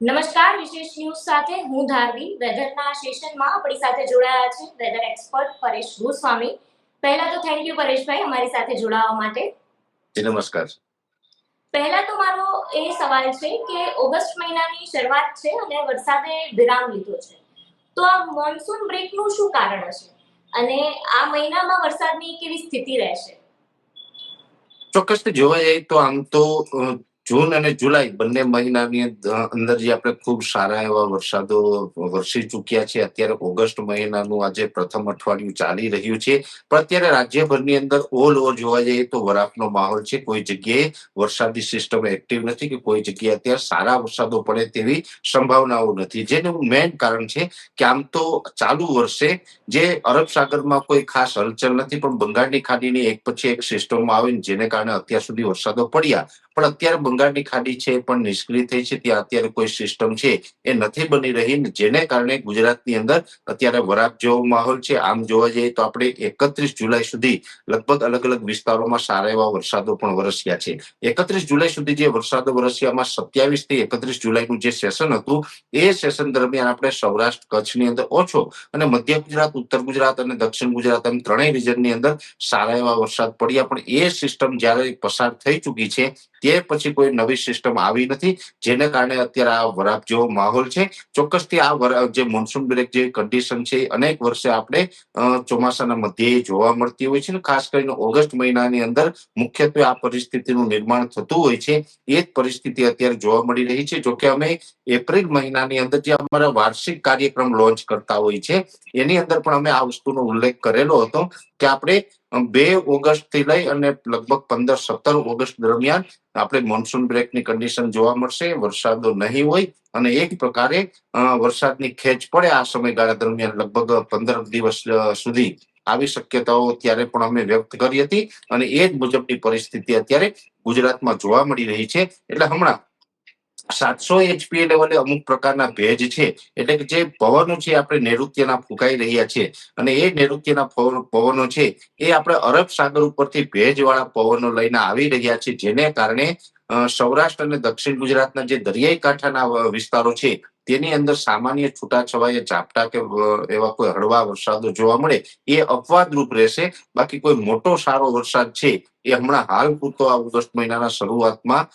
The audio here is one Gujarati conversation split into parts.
નમસ્કાર વિશેષ ન્યૂઝ સાથે હું ધારવી. વેધરના સેશનમાં આપણી સાથે જોડાયા છે વેધર એક્સપર્ટ પરેશ ગોસ્વામી. પહેલા તો થેન્ક યુ પરેશભાઈ અમારી સાથે જોડાવા માટે. નમસ્કાર. પહેલા તો મારો એ સવાલ છે કે ઓગસ્ટ મહિનાની શરૂઆત છે અને વરસાદે વિરામ લીધો છે. તો આ મોન્સૂન બ્રેકનું શું કારણ હશે? અને આ મહિનામાં વરસાદની કેવી સ્થિતિ રહેશે? ચોક્કસ જોવા જઈએ તો આમ તો જૂન અને જુલાઈ બંને મહિનાની અંદ- અંદર જે આપણે ખૂબ સારા એવા વરસાદો વરસી ચૂક્યા છે, અત્યારે ઓગસ્ટ મહિનાનું આજે પ્રથમ અઠવાડિયું ચાલી રહ્યું છે. પણ અત્યારે રાજ્યભરની અંદર ઓલ ઓવર જોવા જઈએ તો વરાપનો માહોલ છે. કોઈ જગ્યાએ વરસાદી સિસ્ટમ એક્ટિવ નથી કે કોઈ જગ્યાએ અત્યારે સારા વરસાદો પડે તેવી સંભાવનાઓ નથી. જેનું મેઇન કારણ છે કે આમ તો ચાલુ વર્ષે જે અરબ સાગરમાં કોઈ ખાસ હલચલ નથી, પણ બંગાળની ખાડીની એક પછી એક સિસ્ટમમાં આવીને જેને કારણે અત્યાર સુધી વરસાદો પડ્યા. પણ અત્યારે બંગાળની ખાડી છે પણ નિષ્ક્રિય થઈ છે. ત્યાં અત્યારે કોઈ સિસ્ટમ છે એ નથી બની રહી જેને કારણે ગુજરાતની અંદર અત્યારે વરાપ જેવો માહોલ છે. આમ જોવા જઈએ તો આપણે એકત્રીસ જુલાઈ સુધી લગભગ અલગ અલગ વિસ્તારોમાં સારા એવા વરસાદો પણ વરસ્યા છે. એકત્રીસ જુલાઈ સુધી જે વરસાદો વરસ્યામાં સત્યાવીસથી એકત્રીસ જુલાઈનું જે સેશન હતું, એ સેશન દરમિયાન આપણે સૌરાષ્ટ્ર કચ્છની અંદર ઓછો અને મધ્ય ગુજરાત, ઉત્તર ગુજરાત અને દક્ષિણ ગુજરાત એમ ત્રણેય રિજનની અંદર સારા એવા વરસાદ પડ્યા. પણ એ સિસ્ટમ જ્યારે પસાર થઈ ચૂકી છે તે પછી કોઈ નવી સિસ્ટમ આવી નથી, જેને કારણે અત્યારે આ વરાપ જેવો માહોલ છે. ચોક્કસથી આ જે મોન્સૂન બ્રેક જે કન્ડિશન છે, અનેક વર્ષે આપણે ચોમાસાના મધ્યે જોવા મળતી હોય છે ખાસ કરીને ઓગસ્ટ મહિનાની અંદર મુખ્યત્વે આ પરિસ્થિતિનું નિર્માણ થતું હોય છે. એ જ પરિસ્થિતિ અત્યારે જોવા મળી રહી છે. જોકે અમે એપ્રિલ મહિનાની અંદર જે અમારા વાર્ષિક કાર્યક્રમ લોન્ચ કરતા હોય છે, એની અંદર પણ અમે આ વસ્તુનો ઉલ્લેખ કરેલો હતો કે આપણે બે ઓગસ્ટથી લઈ અને લગભગ પંદર સત્તર ઓગસ્ટ દરમિયાન આપણે મોન્સૂન બ્રેકની કન્ડિશન જોવા મળશે, વરસાદો નહીં હોય અને એક પ્રકારે વરસાદની ખેંચ પડે આ સમયગાળા દરમિયાન લગભગ પંદર દિવસ સુધી. આવી શક્યતાઓ ત્યારે પણ અમે વ્યક્ત કરી હતી અને એ જ મુજબની પરિસ્થિતિ અત્યારે ગુજરાતમાં જોવા મળી રહી છે. એટલે હમણાં સાતસો એચપીએ લેવલે અમુક પ્રકારના ભેજ છે. એટલે કે જે પવનો છે આપણે નૈઋત્યના ફૂંકાઈ રહ્યા છે. અને એ નૈઋત્યના પવનો છે એ આપણે અરબ સાગર ઉપરથી ભેજવાળા પવનો લઈને આવી રહ્યા છે. જેને કારણે સૌરાષ્ટ્ર અને દક્ષિણ ગુજરાતના જે દરિયાઈ કાંઠાના વિસ્તારો છે તેની અંદર સામાન્ય છૂટાછવાયા ઝાપટા કે એવા કોઈ હળવા વરસાદો જોવા મળે એ અપવાદરૂપ રહેશે. બાકી કોઈ મોટો સારો વરસાદ છે એ હમણાં હાલ પૂરતો આ ઓગસ્ટ મહિનાના શરૂઆતમાં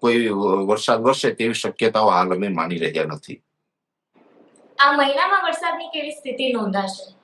કોઈ વરસાદ વરસે તેવી શક્યતાઓ હાલ અમે માની રહ્યા નથી. આ મહિનામાં વરસાદની કેવી સ્થિતિ નોંધાશે?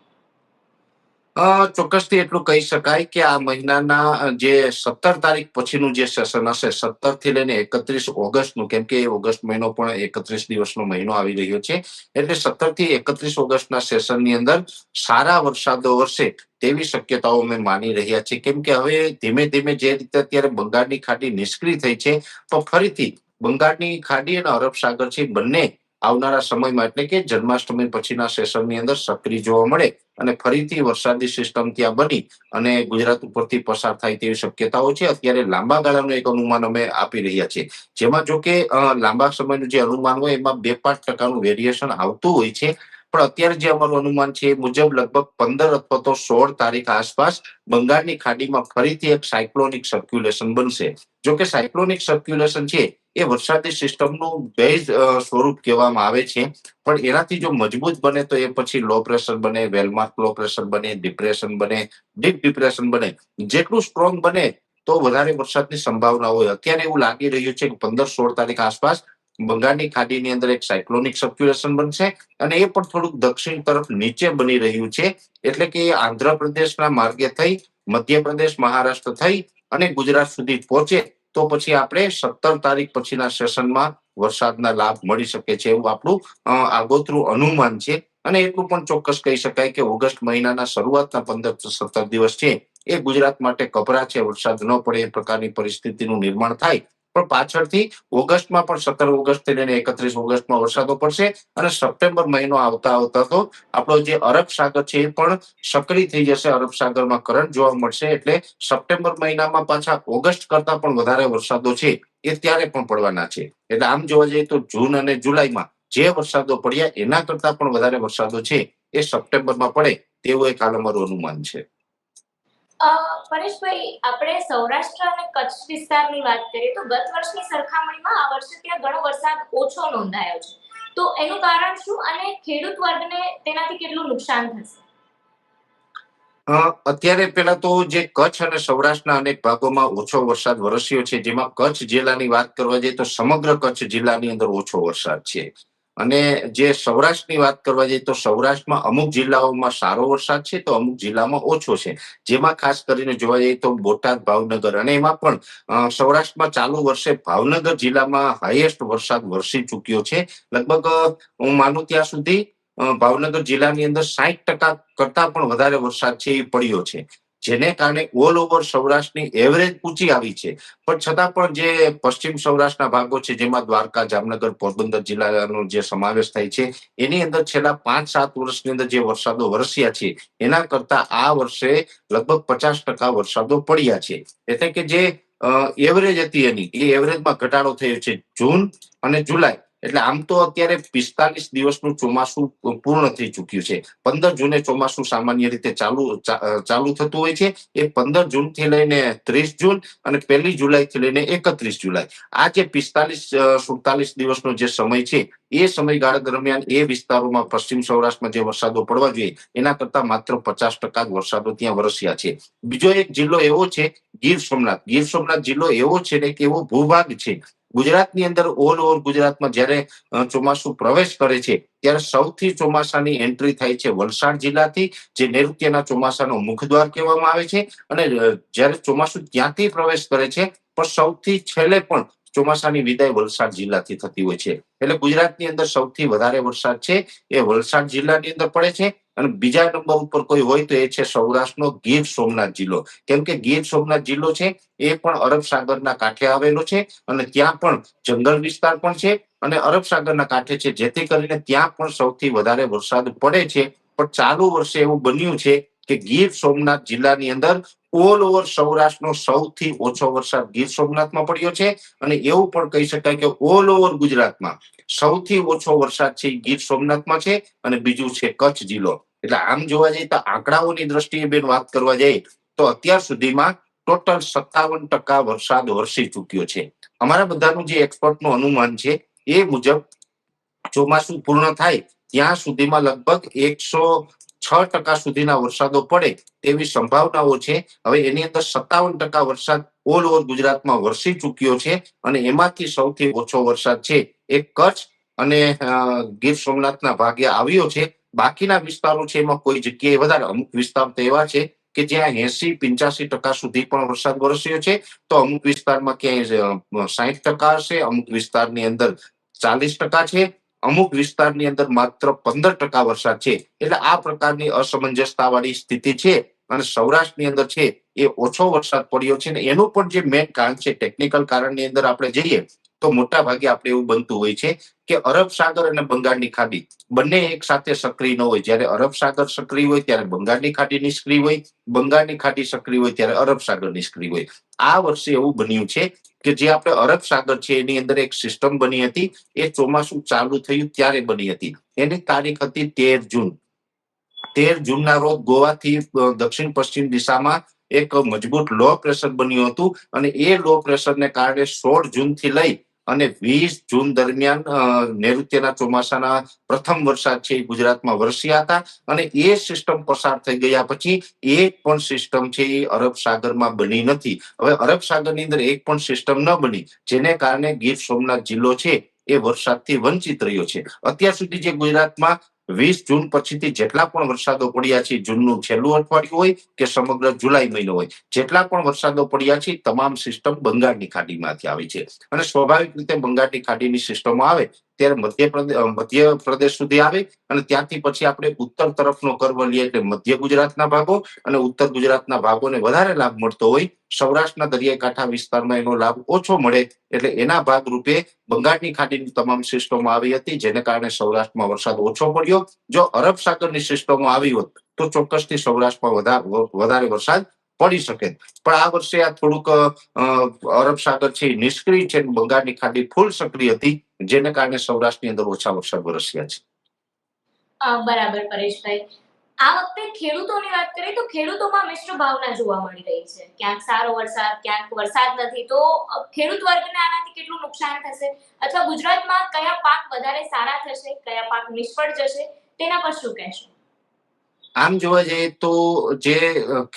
ચોક્કસથી એટલું કહી શકાય કે આ મહિનાના જે સત્તર તારીખ પછીનું જે સેશન હશે સત્તરથી લઈને એકત્રીસ ઓગસ્ટનું, કેમ કે ઓગસ્ટ મહિનો પણ એકત્રીસ દિવસનો મહિનો આવી રહ્યો છે, એટલે સત્તરથી એકત્રીસ ઓગસ્ટના સેશનની અંદર સારા વરસાદો વરસે તેવી શક્યતાઓ અમે માની રહ્યા છીએ. કેમ કે હવે ધીમે ધીમે જે રીતે અત્યારે બંગાળની ખાડી નિષ્ક્રિય થઈ છે, તો ફરીથી બંગાળની ખાડી અને અરબ સાગર છે બંને આવનારા સમયમાં એટલે કે જન્માષ્ટમી પછીના સેશનની અંદર સક્રિય જોવા મળે અને ફરીથી વરસાદી સિસ્ટમ ત્યાં બની અને ગુજરાત ઉપરથી પસાર થાય તેવી શક્યતાઓ છે. અત્યારે લાંબા ગાળાનું એક અનુમાન અમે આપી રહ્યા છીએ. જેમાં જો કે લાંબા સમયનું જે અનુમાન હોય એમાં બે પાંચ ટકાનું વેરિએશન આવતું હોય છે. પણ અત્યારે જે અમારું અનુમાન છે એ મુજબ લગભગ પંદર અથવા તો સોળ તારીખ આસપાસ બંગાળની ખાડીમાં ફરીથી એક સાયક્લોનિક સર્ક્યુલેશન બનશે. જો કે સાયક્લોનિક સર્ક્યુલેશન છે એ વરસાદી સિસ્ટમનું બેઝ સ્વરૂપ કહેવામાં આવે છે. પણ એનાથી જો મજબૂત બને તો એ પછી લો પ્રેશર બને વેલમાર્ક લો પ્રેશર બને, ડિપ્રેશન બને, ડીપ ડિપ્રેશન બને. જેટલું સ્ટ્રોંગ બને તો વધારે વરસાદની સંભાવના હોય. અત્યારે એવું લાગી રહ્યું છે કે પંદર સોળ તારીખ આસપાસ બંગાળની ખાડીની અંદર એક સાયક્લોનિક સર્ક્યુલેશન બનશે અને એ પણ થોડુંક દક્ષિણ તરફ નીચે બની રહ્યું છે. એટલે કે એ આંધ્રપ્રદેશના માર્ગે થઈ, મધ્યપ્રદેશ, મહારાષ્ટ્ર થઈ અને ગુજરાત સુધી પહોંચે તો પછી આપણે સત્તર તારીખ પછીના સેશનમાં વરસાદના લાભ મળી શકે છે એવું આપણું આગોતરું અનુમાન છે. અને એટલું પણ ચોક્કસ કહી શકાય કે ઓગસ્ટ મહિનાના શરૂઆતના પંદર સત્તર દિવસ છે. એ ગુજરાત માટે કપરા છે, વરસાદ ન પડે, એ પ્રકારની પરિસ્થિતિનું નિર્માણ થાય પણ પાછળથી ઓગસ્ટમાં પણ, સત્તર ઓગસ્ટથી લઈને એકત્રીસ ઓગસ્ટમાં વરસાદો પડશે અને સપ્ટેમ્બર મહિનો આવતા આવતા તો આપણો જે અરબ સાગર છે એ પણ સક્રિય થઈ જશે. અરબ સાગરમાં કરંટ જોવા મળશે એટલે સપ્ટેમ્બર મહિનામાં પાછા ઓગસ્ટ કરતા પણ વધારે વરસાદો છે એ ત્યારે પણ પડવાના છે. એટલે આમ જોવા જઈએ તો જૂન અને જુલાઈમાં જે વરસાદો પડ્યા એના કરતા પણ વધારે વરસાદો છે એ સપ્ટેમ્બરમાં પડે તેવું એક આલમારું અનુમાન છે. પરેશભાઈ આપણે સૌરાષ્ટ્ર અને કચ્છ વિસ્તારની વાત કરીએ તો ગત વર્ષની સરખામણીમાં આ વર્ષે ત્યાં ઘણો વરસાદ ઓછો નોંધાયો છે. તો એનું કારણ શું અને ખેડૂત વર્ગને તેનાથી કેટલું નુકસાન થશે? અત્યારે પેલા તો જે કચ્છ અને સૌરાષ્ટ્રના અનેક ભાગોમાં ઓછો વરસાદ વરસ્યો છે. જેમાં કચ્છ જિલ્લાની વાત કરવા જઈએ તો સમગ્ર કચ્છ જિલ્લાની અંદર ઓછો વરસાદ છે. અને જે સૌરાષ્ટ્રની વાત કરવા જઈએ તો સૌરાષ્ટ્રમાં અમુક જિલ્લાઓમાં સારો વરસાદ છે તો અમુક જિલ્લામાં ઓછો છે. જેમાં ખાસ કરીને જોવા જઈએ તો બોટાદ, ભાવનગર અને એમાં પણ સૌરાષ્ટ્રમાં ચાલુ વર્ષે ભાવનગર જિલ્લામાં હાઈએસ્ટ વરસાદ વરસી ચૂક્યો છે. લગભગ હું માનું ત્યાં સુધી ભાવનગર જિલ્લાની અંદર સાહીઠ ટકા કરતા પણ વધારે વરસાદ છે એ પડ્યો છે. જેને કારણે ઓલ ઓવર સૌરાષ્ટ્રની એવરેજ ઊંચી આવી છે. પણ છતાં પણ જે પશ્ચિમ સૌરાષ્ટ્રના ભાગો છે, જેમાં દ્વારકા, જામનગર, પોરબંદર જિલ્લાનો જે સમાવેશ થાય છે, એની અંદર છેલ્લા પાંચ સાત વર્ષની અંદર જે વરસાદો વરસ્યા છે, એના કરતા આ વર્ષે લગભગ પચાસ ટકા વરસાદો પડ્યા છે. એટલે કે જે એવરેજ હતી એની, એ એવરેજમાં ઘટાડો થયો છે જૂન અને જુલાઈ. એટલે આમ તો અત્યારે પિસ્તાલીસ દિવસનું ચોમાસું પૂર્ણ થઈ ચુક્યું છે. પંદર જૂને ચોમાસું સામાન્ય રીતે ચાલુ ચાલુ થતું હોય છે. એ પંદર જૂનથી લઈને ત્રીસ જૂન અને પહેલી જુલાઈ થી લઈને એકત્રીસ જુલાઈ. આ જે પિસ્તાલીસ સુડતાલીસ દિવસનો જે સમય છે, એ સમયગાળા દરમિયાન એ વિસ્તારોમાં પશ્ચિમ સૌરાષ્ટ્રમાં જે વરસાદો પડવા જોઈએ, એના કરતા માત્ર પચાસ ટકા જ વરસાદો ત્યાં વરસ્યા છે. બીજો એક જિલ્લો એવો છે ગીર સોમનાથ. ગીર સોમનાથ જિલ્લો એવો છે ને કે એવો ભૂભાગ છે. ગુજરાતની અંદર ઓલ ઓવર ગુજરાતમાં જ્યારે ચોમાસું પ્રવેશ કરે છે, ત્યારે સૌથી ચોમાસાની એન્ટ્રી થાય છે વલસાડ જિલ્લાથી, જે નૈઋત્યના ચોમાસાનો મુખદ્વાર કહેવામાં આવે છે. અને જ્યારે ચોમાસું ત્યાંથી પ્રવેશ કરે છે, પણ સૌથી છેલ્લે પણ ચોમાસાની વિદાય વલસાડ જિલ્લાથી થતી હોય છે. એટલે ગુજરાતની અંદર સૌથી વધારે વરસાદ છે, એ વલસાડ જિલ્લાની અંદર પડે છે અને બીજા નંબર ઉપર કોઈ હોય તો એ છે સૌરાષ્ટ્રનો ગીર સોમનાથ જિલ્લો. કેમ કે ગીર સોમનાથ જિલ્લો છે, એ પણ અરબ સાગરના કાંઠે આવેલો છે અને ત્યાં પણ જંગલ વિસ્તાર પણ છે અને અરબ સાગરના કાંઠે છે, જેથી કરીને ત્યાં પણ સૌથી વધારે વરસાદ પડે છે. પણ ચાલુ વર્ષે એવું બન્યું છે કે ગીર સોમનાથ જિલ્લાની અંદર ઓલ ઓવર સૌરાષ્ટ્રનો સૌથી ઓછો વરસાદ ગીર સોમનાથમાં પડ્યો છે અને એવું પણ કહી શકાય કે ઓલ ઓવર ગુજરાતમાં સૌથી ઓછો વરસાદ છે ગીર સોમનાથમાં છે અને બીજું છે કચ્છ જિલ્લો. એટલે આમ જોવા જઈએ તો આંકડાઓની દ્રષ્ટિએ બેન વાત કરવા જઈએ તો અત્યાર સુધીમાં ટોટલ સત્તાવન ટકા વરસાદ વરસી ચૂક્યો છે. અમારા બધાનું જે એક્સપર્ટનું અનુમાન છે એ મુજબ ચોમાસું પૂર્ણ થાય ત્યાં સુધીમાં લગભગ એકસો છ ટકા સુધીના વરસાદો પડે તેવી સંભાવનાઓ છે. હવે એની અંદર સત્તાવન ટકા વરસાદ ઓલ ઓવર ગુજરાતમાં વરસી ચૂક્યો છે અને એમાંથી સૌથી ઓછો વરસાદ છે. એ કચ્છ અને ગીર સોમનાથના ભાગે આવ્યો છે. બાકીના વિસ્તારો છે એમાં કોઈ જગ્યાએ વધારે. અમુક વિસ્તાર તો એવા છે કે જ્યાં એસી પિંચાસી ટકા સુધી પણ વરસાદ વરસ્યો છે. તો અમુક વિસ્તારમાં ક્યાંય સાહીઠ ટકા હશે, અમુક વિસ્તારની અંદર ચાલીસ ટકા છે. અમુક વિસ્તારની અંદર માત્ર પંદર ટકા વરસાદ છે. એટલે આ પ્રકારની અસમંજસતા વાળી સ્થિતિ છે અને સૌરાષ્ટ્રની અંદર છે એ ઓછો વરસાદ પડ્યો છે ને એનું પણ જે મેન કારણ છે ટેકનિકલ કારણની અંદર આપણે જઈએ તો મોટા ભાગે આપણે એવું બનતું હોય છે કે અરબ સાગર અને બંગાળની ખાડી બંને એક સાથે સક્રિય ન હોય. જ્યારે અરબ સાગર સક્રિય હોય ત્યારે બંગાળની ખાડી નિષ્ક્રિય હોય, બંગાળની ખાડી સક્રિય હોય ત્યારે અરબ સાગર નિષ્ક્રિય હોય. આ વર્ષે એવું બન્યું છે કે જે આપણે અરબ સાગર છે, એની અંદર એક સિસ્ટમ બની હતી, એ ચોમાસું ચાલુ થયું ત્યારે બની હતી. એની તારીખ હતી તેર જૂન. તેર જૂનના રોજ ગોવાથી દક્ષિણ પશ્ચિમ દિશામાં એક મજબૂત લો પ્રેશર બન્યું હતું અને એ લો પ્રેશરને કારણે સોળ જૂનથી લઈ અને વીસ જૂન દરમિયાન નૈઋત્યના ચોમાસાના પ્રથમ વરસાદ છે એ ગુજરાતમાં વરસ્યા હતા અને એ સિસ્ટમ પસાર થઈ ગયા પછી એક પણ સિસ્ટમ છે એ અરબ સાગરમાં બની નથી. હવે અરબ સાગરની અંદર એક પણ સિસ્ટમ ન બની, જેને કારણે ગીર સોમનાથ જિલ્લો છે એ વરસાદથી વંચિત રહ્યો છે. અત્યાર સુધી જે ગુજરાતમાં વીસ જૂન પછીથી જેટલા પણ વરસાદો પડ્યા છે, જૂનનું છેલ્લું અઠવાડિયું હોય કે સમગ્ર જુલાઈ મહિનો હોય, જેટલા પણ વરસાદો પડ્યા છે, તમામ સિસ્ટમ બંગાળની ખાડીમાંથી આવી છે. અને સ્વાભાવિક રીતે બંગાળની ખાડીની સિસ્ટમો આવે ત્યારે મધ્ય મધ્ય પ્રદેશ સુધી આવે અને ત્યાંથી પછી આપણે ઉત્તર તરફનો કર્વ લઈએ એટલે મધ્ય ગુજરાતના ભાગો અને ઉત્તર ગુજરાતના ભાગોને વધારે લાભ મળતો હોય. સૌરાષ્ટ્રના દરિયાઈ કાંઠા વિસ્તારમાં એનો લાભ ઓછો મળે એટલે એના ભાગરૂપે બંગાળની ખાડીની તમામ સિસ્ટમો આવી હતી, જેને કારણે સૌરાષ્ટ્રમાં વરસાદ ઓછો પડ્યો. જો અરબ સાગરની સિસ્ટમો આવી હોત, તો ચોક્કસથી સૌરાષ્ટ્રમાં વધા- વધારે વરસાદ પડી શકે. પણ આ વર્ષે આ થોડુંક અરબ સાગર છે નિષ્ક્રિય છે બંગાળની ખાડી ફૂલ સક્રિય હતી. જેને કારણે સૌરાષ્ટ્રની અંદર ઓછા વરસાદ વરસ્યા છે. બરાબર પરેશભાઈ. આ વખતે ખેડૂતોની વાત કરીએ તો ખેડૂતોમાં મિશ્ર ભાવના જોવા મળી રહી છે. ક્યાંક સારો વરસાદ ક્યાંક વરસાદ નથી. તો ખેડૂત વર્ગને આનાથી કેટલું નુકસાન થશે? અથવા ગુજરાતમાં કયા પાક વધારે સારા થશે કયા પાક નિષ્ફળ જશે? તેના પર શું કહેશો? આમ જોવા જઈએ તો જે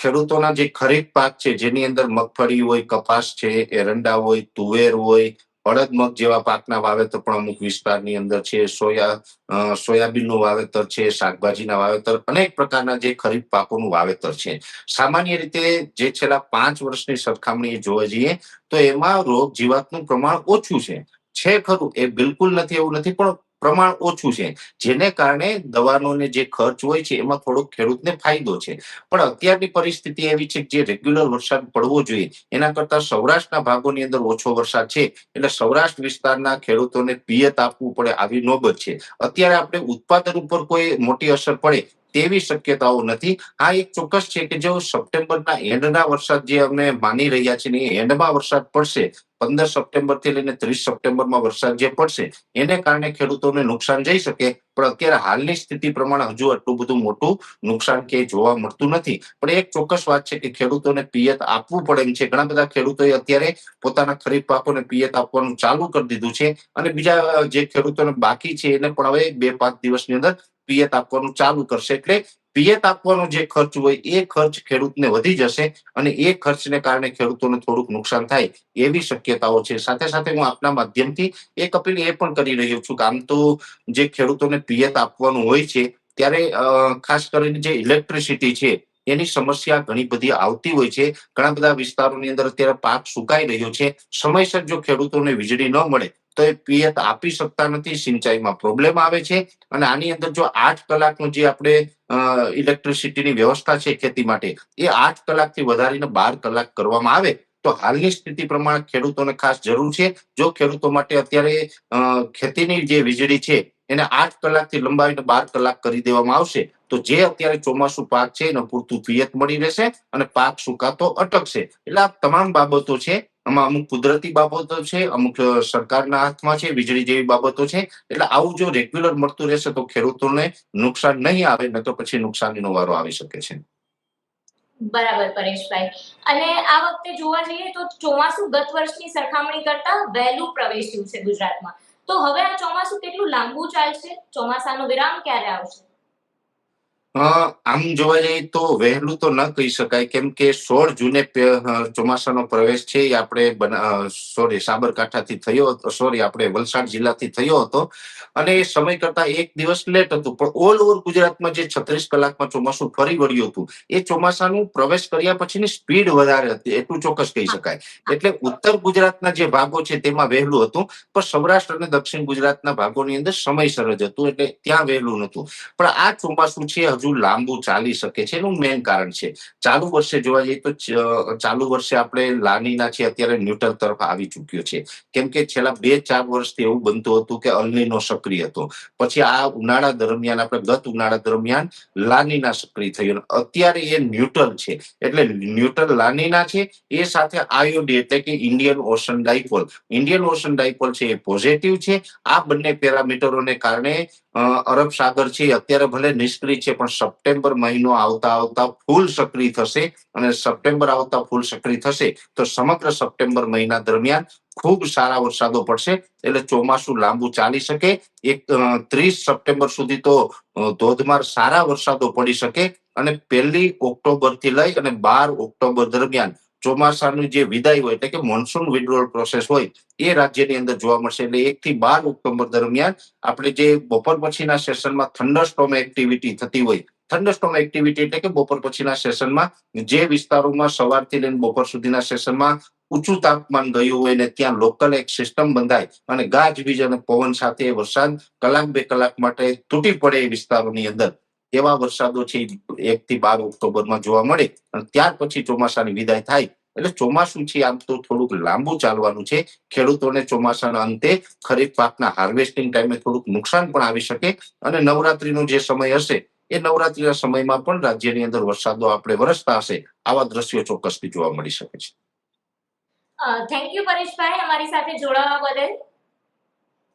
ખેડૂતોના જે ખરીફ પાક છે જેની અંદર મગફળી હોય કપાસ છે એરંડા હોય તુવેર હોય અડદ મગ જેવા પાકના વાવેતર પણ અમુક વિસ્તારની અંદર છે. સોયા સોયાબીનનું વાવેતર છે, શાકભાજીના વાવેતર, અનેક પ્રકારના જે ખરીફ પાકોનું વાવેતર છે. સામાન્ય રીતે જે છેલ્લા પાંચ વર્ષની સરખામણીએ જોવા જઈએ, તો એમાં રોગ જીવાતનું પ્રમાણ ઓછું છે. છે ખરું, એ બિલકુલ નથી, એવું નથી, પણ પ્રમાણ ઓછું છે. જેને કારણે દવાનો ને જે ખર્ચ હોય છે, એમાં થોડોક ખેડૂતને ફાયદો છે. પણ અત્યારની પરિસ્થિતિ એવી છે કે જે રેગ્યુલર વરસાદ પડવો જોઈએ, એના કરતા સૌરાષ્ટ્રના ભાગોની અંદર ઓછો વરસાદ છે. એટલે સૌરાષ્ટ્ર વિસ્તારના ખેડૂતોને પિયત આપવું પડે, આવી નોબત છે. અત્યારે આપણે ઉત્પાદન ઉપર કોઈ મોટી અસર પડે તેવી શક્યતાઓ નથી. આ એક ચોક્કસ છે કે જો સપ્ટેમ્બરના એન્ડના વરસાદ જે અમે માની રહ્યા છીએ એન્ડમાં વરસાદ પડશે, પંદર સપ્ટેમ્બરથી લઈને ત્રીસ સપ્ટેમ્બરમાં વરસાદ જે પડશે, એને કારણે ખેડૂતોને નુકસાન જઈ શકે. પણ અત્યારે હાલની સ્થિતિ પ્રમાણે હજુ આટલું બધું મોટું નુકસાન કે જોવા મળતું નથી. પણ એક ચોક્કસ વાત છે કે ખેડૂતોને પિયત આપવું પડે છે. ઘણા બધા ખેડૂતોએ અત્યારે પોતાના ખરીફ પાકોને પિયત આપવાનું ચાલુ કરી દીધું છે. અને બીજા જે ખેડૂતોને બાકી છે એને પણ હવે બે પાંચ દિવસની અંદર પિયત આપવાનું ચાલુ કરશે. એટલે પિયત આપવાનો જે ખર્ચ હોય એ ખર્ચ ખેડૂતને વધી જશે અને એ ખર્ચને કારણે ખેડૂતોને થોડુંક નુકસાન થાય એવી શક્યતાઓ છે. સાથે સાથે હું આપના માધ્યમથી એક અપીલ એ પણ કરી રહ્યો છું કે આમ તો જે ખેડૂતોને પિયત આપવાનું હોય છે, ત્યારે ખાસ કરીને જે ઇલેક્ટ્રિસિટી છે એની સમસ્યા ઘણી બધી આવતી હોય છે. ઘણા બધા વિસ્તારોની અંદર અત્યારે પાક સુકાઈ રહ્યો છે. સમયસર જો ખેડૂતોને વીજળી ન મળે, તો એ પિયત આપી શકતા નથી, સિંચાઈમાં પ્રોબ્લેમ આવે છે. અને આની અંદર જો આઠ કલાકનું જે આપણે ઇલેક્ટ્રિસિટીની વ્યવસ્થા છે ખેતી માટે, એ આઠ કલાકથી વધારીને બાર કલાક કરવામાં આવે તો હાલની સ્થિતિ પ્રમાણે ખેડૂતોને ખાસ જરૂર છે. જો ખેડૂતો માટે અત્યારે ખેતીની જે વીજળી છે, એને આઠ કલાકથી લંબાવીને બાર કલાક કરી દેવામાં આવશે, તો જે અત્યારે ચોમાસું પાક છે, એને પૂરતું પિયત મળી રહેશે અને પાક સુકાતો અટકશે. એટલે આ તમામ બાબતો છે, આમાં અમુક કુદરતી બાબતો છે, અમુક સરકારના હાથમાં છે, વીજળી જેવી બાબતો છે. એટલે આવું જો રેગ્યુલર મળતું રહેશે તો ખેડૂતોને નુકસાન નહીં આવે ન તો પછી નુકસાનીનો વારો આવી શકે છે. બરાબર પરેશભાઈ. અને આ વખતે જોવા જઈએ તો ચોમાસું ગત વર્ષની સરખામણી કરતા વહેલું પ્રવેશ્યું છે ગુજરાતમાં. તો હવે આ ચોમાસું કેટલું લાંબુ ચાલશે? ચોમાસાનો વિરામ ક્યારે આવશે? આમ જોવા જઈએ તો વહેલું તો ન કહી શકાય. કેમ કે સોળ જૂને ચોમાસાનો પ્રવેશ છે એ આપણે સોરી સાબરકાંઠાથી થયો સોરી આપણે વલસાડ જિલ્લાથી થયો હતો. અને એ સમય કરતા એક દિવસ લેટ હતું. પણ ઓલ ઓવર ગુજરાતમાં જે છત્રીસ કલાકમાં ચોમાસું ફરી વળ્યું હતું એ ચોમાસાનું પ્રવેશ કર્યા પછીની સ્પીડ વધારે હતી. એટલું ચોક્કસ કહી શકાય. એટલે ઉત્તર ગુજરાતના જે ભાગો છે તેમાં વહેલું હતું પણ સૌરાષ્ટ્ર અને દક્ષિણ ગુજરાતના ભાગોની અંદર સમયસર જ હતું એટલે ત્યાં વહેલું નહોતું. પણ આ ચોમાસું છે હજુ લાંબુ ચાલી શકે છે એનું મેઇન કારણ છે. ચાલુ વર્ષે જોવા જઈએ તો ચાલુ વર્ષે આપણે લાનીના છે અત્યારે ન્યુટ્રલ તરફ આવી ચૂક્યો છે. કેમ કે છેલ્લા બે ચાર વર્ષથી એવું બનતું હતું કે અલનીનો સક્રિય હતો. પછી આ ઉનાળા દરમિયાન, આપણે ગત ઉનાળા દરમિયાન લાનીના સક્રિય થયો અત્યારે એ ન્યુટ્રલ છે. એટલે ન્યુટ્રલ લાનીના છે, એ સાથે આયોડી એટલે કે Indian Ocean dipole. Indian Ocean dipole છે એ પોઝિટિવ છે. આ બંને પેરામીટરોને કારણે અરબ સાગર છે અત્યારે ભલે નિષ્ક્રિય છે, પણ સપ્ટેમ્બર મહિનો આવતા આવતા ફૂલ સક્રિય થશે અને સપ્ટેમ્બર આવતા ફૂલ સક્રિય થશે તો સમગ્ર સપ્ટેમ્બર મહિના દરમિયાન ખૂબ સારા વરસાદો પડશે. એટલે ચોમાસું લાંબુ ચાલી શકે. એક ત્રીસ સપ્ટેમ્બર સુધી તો ધોધમાર સારા વરસાદો પડી શકે. અને પહેલી ઓક્ટોબરથી લઈ અને બાર ઓક્ટોબર દરમિયાન ચોમાસાનું જે વિદાય હોય એટલે કે મોન્સૂન વિડ્રોલ પ્રોસેસ હોય, એ રાજ્યની અંદર જોવા મળશે. એટલે એક થી બાર ઓક્ટોબર દરમિયાન આપણે જે બપોર પછીના સેશનમાં થંડરસ્ટોમ એક્ટિવિટી થતી હોય થંડરસ્ટોમ એક્ટિવિટી એટલે કે બપોર પછીના સેશનમાં જે વિસ્તારોમાં સવારથી લઈને બપોર સુધીના સેશનમાં ઊંચું તાપમાન ગયું હોય ને ત્યાં લોકલ એક સિસ્ટમ બંધાય અને ગાજવીજ અને પવન સાથે વરસાદ કલાક બે કલાક માટે તૂટી પડે એ વિસ્તારોની અંદર. એવા વરસાદો છે એક થી બાર ઓક્ટોબરમાં જોવા મળે અને ત્યાર પછી ચોમાસાની વિદાય થાય. એટલે ચોમાસું છે આમ તો થોડુંક લાંબુ ચાલવાનું છે. ખેડૂતોને ચોમાસાના અંતે ખરીફ પાકના હાર્વેસ્ટિંગ ટાઈમે થોડુંક નુકસાન પણ આવી શકે અને નવરાત્રીનો જે સમય હશે, એ નવરાત્રીના સમયમાં પણ રાજ્યની અંદર વરસાદો આપણે વરસતા હશે, આવા દ્રશ્યો ચોક્કસથી જોવા મળી શકે છે. થેન્ક યુ પરેશભાઈ, અમારી સાથે જોડાવા બદલ.